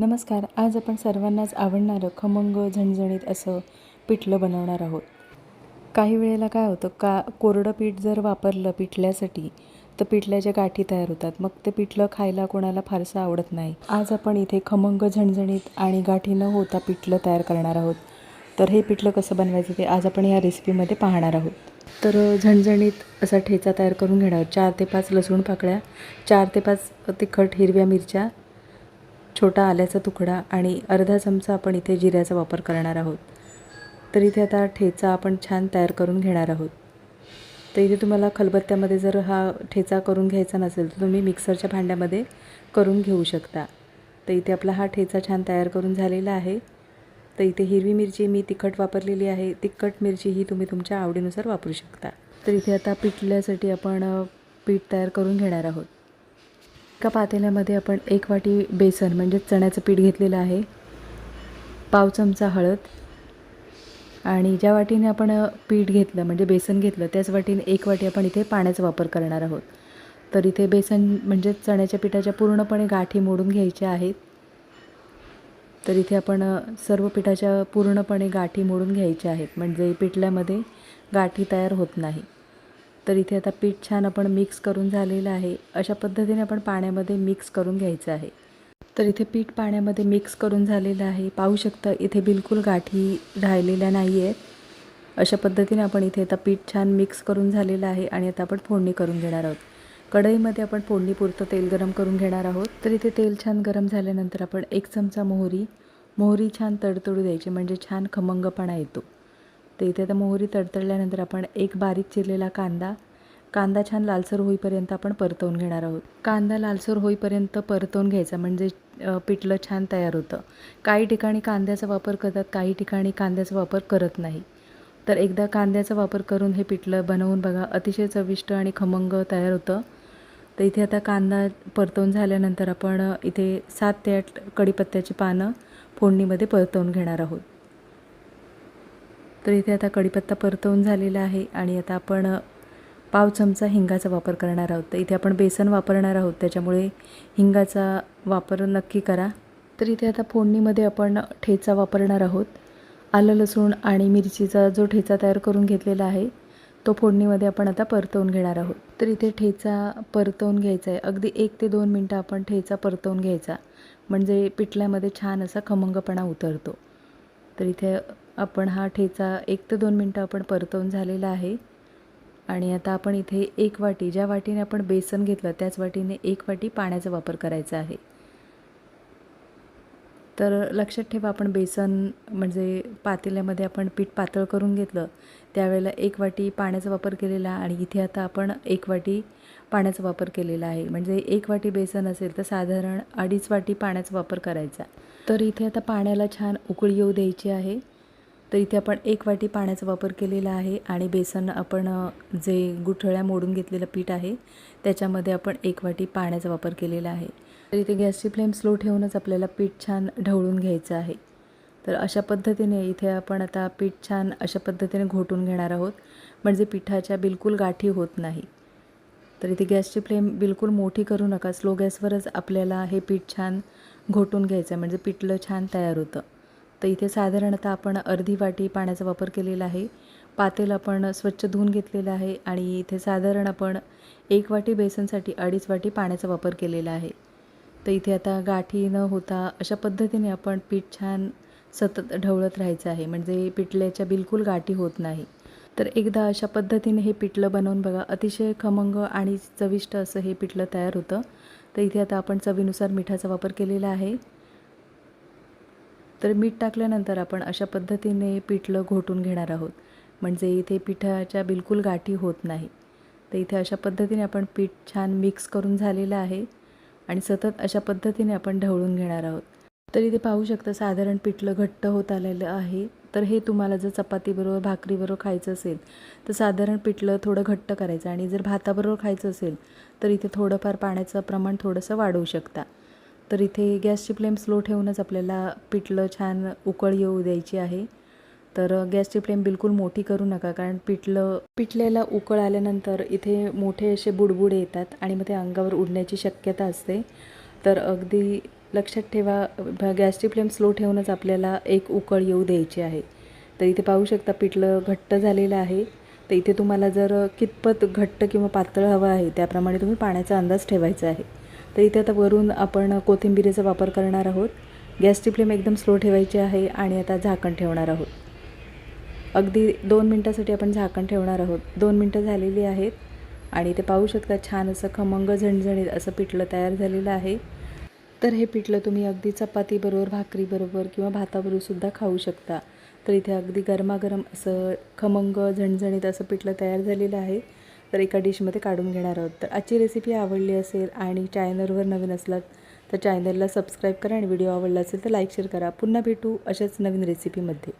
नमस्कार. आज आपण सर्वांनाच आवडणारं खमंग झणझणीत असं पिठलं बनवणार आहोत. काही वेळेला काय होतं का कोरडं पीठ जर वापरलं पिठल्यासाठी तर पिठल्याच्या गाठी तयार होतात मग ते पिठलं खायला कोणाला फारसं आवडत नाही. आज आपण इथे खमंग झणझणीत आणि गाठी न होता पिठलं तयार करणार आहोत. तर हे पिठलं कसं बनवायचं ते आज आपण या रेसिपीमध्ये पाहणार आहोत. तर झणझणीत असा ठेचा तयार करून घेणार आहोत. चार ते पाच लसूण पाकळ्या चार ते पाच तिखट हिरव्या मिरच्या छोटा आल्याचा तुकडा आणि अर्धा चमचा आपण इथे जिऱ्याचा वापर करणार आहोत. तर इथे आता ठेचा आपण छान तयार करून घेणार आहोत. तर इथे तुम्हाला खलबत्त्यामध्ये जर हा ठेचा करून घ्यायचा नसेल तर तुम्ही मिक्सरच्या भांड्यामध्ये करून घेऊ शकता. तर इथे आपला हा ठेचा छान तयार करून झालेला आहे. तर इथे हिरवी मिरची मी तिखट वापरलेली आहे. तिखट मिरची ही तुम्ही तुमच्या आवडीनुसार वापरू शकता. तर इथे आता पिठल्यासाठी आपण पीठ तयार करून घेणार आहोत. एका पातेल्यामध्ये आपण एक वाटी बेसन म्हणजे चण्याचं पीठ घेतलेलं आहे पाव चमचा हळद आणि ज्या वाटीने आपण पीठ घेतलं म्हणजे बेसन घेतलं त्याच वाटीने एक वाटी आपण इथे पाण्याचा वापर करणार आहोत. तर इथे बेसन म्हणजे चण्याच्या पिठाच्या पूर्णपणे गाठी मोडून घ्यायच्या आहेत. तर इथे आपण सर्व पिठाच्या पूर्णपणे गाठी मोडून घ्यायच्या आहेत म्हणजे पिठल्यामध्ये गाठी तयार होत नाही. तर इथे आता पीठ छान आपण मिक्स करून झालेलं आहे. अशा पद्धतीने आपण पाण्यामध्ये मिक्स करून घ्यायचं आहे. तर इथे पीठ पाण्यामध्ये मिक्स करून झालेलं आहे. पाहू शकता इथे बिलकुल गाठी राहिलेल्या नाही आहेत अशा पद्धतीने आपण इथे आता पीठ छान मिक्स करून झालेलं आहे आणि आता आपण फोडणी करून घेणार आहोत. कढईमध्ये आपण फोडणीपुरतं तेल गरम करून घेणार आहोत. तर इथे तेल छान गरम झाल्यानंतर आपण एक चमचा मोहरी. मोहरी छान तडतडू द्यायची म्हणजे छान खमंगपणा येतो. तर इथे आता मोहरी तडतडल्यानंतर आपण एक बारीक चिरलेला कांदा कांदा छान लालसर होईपर्यंत आपण परतवून घेणार आहोत. कांदा लालसर होईपर्यंत परतवून घ्यायचा म्हणजे पिठलं छान तयार होतं. काही ठिकाणी कांद्याचा वापर करतात काही ठिकाणी कांद्याचा वापर करत नाही. तर एकदा कांद्याचा वापर करून हे पिठलं बनवून बघा अतिशय चविष्ट आणि खमंग तयार होतं. तर इथे आता कांदा परतवून झाल्यानंतर आपण इथे सात ते आठ कडीपत्त्याची पानं फोडणीमध्ये परतवून घेणार आहोत. तर इथे आता कढीपत्ता परतवून झालेला आहे आणि आता आपण पाव चमचा हिंगाचा वापर करणार आहोत. तर इथे आपण बेसन वापरणार आहोत. त्याच्यामुळे हिंगाचा वापर नक्की करा. तर इथे आता फोडणीमध्ये आपण ठेचा वापरणार आहोत. आलं लसूण आणि मिरचीचा जो ठेचा तयार करून घेतलेला आहे तो फोडणीमध्ये आपण आता परतवून घेणार आहोत. तर इथे ठेचा परतवून घ्यायचा आहे. अगदी एक ते दोन मिनटं आपण ठेचा परतवून घ्यायचा. म्हणजे पिठल्यामध्ये छान असा खमंगपणा उतरतो. तर इथे आपण हा ठेचा एक ते दोन मिनटं आपण परतवून झालेला आहे. आणि आता आपण इथे एक वाटी ज्या वाटीने आपण बेसन घेतलं त्याच वाटीने एक वाटी पाण्याचा वापर करायचा आहे. तर लक्षात ठेवा आपण बेसन म्हणजे पातेल्यामध्ये आपण पीठ पातळ करून घेतलं त्यावेळेला एक वाटी पाण्याचा वापर केलेला आणि इथे आता आपण एक वाटी पाण्याचा वापर केलेला आहे. म्हणजे एक वाटी बेसन असेल तर साधारण अडीच वाटी पाण्याचा वापर करायचा. तर इथे आता पाण्याला छान उकळी येऊ द्यायची आहे. तर इथे आपण एक वाटी पाण्याचा वापर केलेला आहे आणि बेसन आपण जे गुठळ्या मोडून घेतलेलं पीठ आहे त्याच्यामध्ये आपण एक वाटी पाण्याचा वापर केलेला आहे. तर इथे गॅसची फ्लेम स्लो ठेवूनच आपल्याला पीठ छान ढवळून घ्यायचं आहे. तर अशा पद्धतीने इथे आपण आता पीठ छान अशा पद्धतीने घोटून घेणार आहोत म्हणजे पिठाच्या बिलकुल गाठी होत नाही. तर इथे गॅसची फ्लेम बिलकुल मोठी करू नका स्लो गॅसवरच आपल्याला हे पीठ छान घोटून घ्यायचं आहे म्हणजे पिठलं छान तयार होतं. तर इथे साधारणतः आपण अर्धी वाटी पाण्याचा वापर केलेला आहे. पातेल आपण स्वच्छ धुवून घेतलेलं आहे आणि इथे साधारण आपण एक वाटी बेसनसाठी अडीच वाटी पाण्याचा वापर केलेला आहे. तर इथे आता गाठी न होता अशा पद्धतीने आपण पीठ छान सतत ढवळत राहायचं आहे. म्हणजे पिठल्याच्या बिलकुल गाठी होत नाही. तर एकदा अशा पद्धतीने हे पिठलं बनवून बघा. अतिशय खमंग आणि चविष्ट असं हे पिठलं तयार होतं. तर इथे आता आपण चवीनुसार मिठाचा वापर केलेला आहे. तर मीठ टाकल्यानंतर आपण अशा पद्धतीने पिठलं घोटून घेणार आहोत. म्हणजे इथे पिठाच्या बिलकुल गाठी होत नाही. तर इथे अशा पद्धतीने आपण पीठ छान मिक्स करून झालेलं आहे आणि सतत अशा पद्धतीने आपण ढवळून घेणार आहोत. तर इथे पाहू शकता साधारण पिठलं घट्ट होत आलेलं आहे. तर हे तुम्हाला जर चपातीबरोबर भाकरीबरोबर खायचं असेल तर साधारण पिठलं थोडं घट्ट करायचं आणि जर भाताबरोबर खायचं असेल तर इथे थोडंफार पाण्याचं प्रमाण थोडंसं वाढवू शकता. तर इथे गॅसची फ्लेम स्लो ठेवूनच आपल्याला पिठलं छान उकळ येऊ द्यायची आहे. तर गॅसची फ्लेम बिलकुल मोठी करू नका कारण पिठलं पिठल्याला उकळ आल्यानंतर इथे मोठे असे बुडबुडे येतात आणि मग ते अंगावर उडण्याची शक्यता असते. तर अगदी लक्षात ठेवा गॅसची फ्लेम स्लो ठेवूनच आपल्याला एक उकळ येऊ द्यायची आहे. तर इथे पाहू शकता पिठलं घट्ट झालेलं आहे. तर इथे तुम्हाला जर कितपत घट्ट किंवा पातळ हवं आहे त्याप्रमाणे तुम्ही पाण्याचा अंदाज ठेवायचा आहे. तर इथे आता वरून आपण कोथिंबिरीचा वापर करणार आहोत. गॅसची फ्लेम एकदम स्लो ठेवायची आहे आणि आता झाकण ठेवणार आहोत. अगदी दोन मिनटासाठी आपण झाकण ठेवणार आहोत. दोन मिनटं झालेली आहेत आणि ते पाहू शकता छान असं खमंग झणझणीत असं पिठलं तयार झालेलं आहे. तर हे पिठलं तुम्ही अगदी चपातीबरोबर भाकरीबरोबर किंवा भाताबरोबरसुद्धा खाऊ शकता. तर इथे अगदी गरमागरम असं खमंग झणझणीत असं पिठलं तयार झालेलं आहे. तर एका डिशमध्ये काढून घेणार आहोत. तर आजची रेसिपी आवडली असेल आणि चॅनलवर नवीन असलात तर चॅनलला सबस्क्राईब करा आणि व्हिडिओ आवडला असेल तर लाईक शेअर करा. पुन्हा भेटू अशाच नवीन रेसिपीमध्ये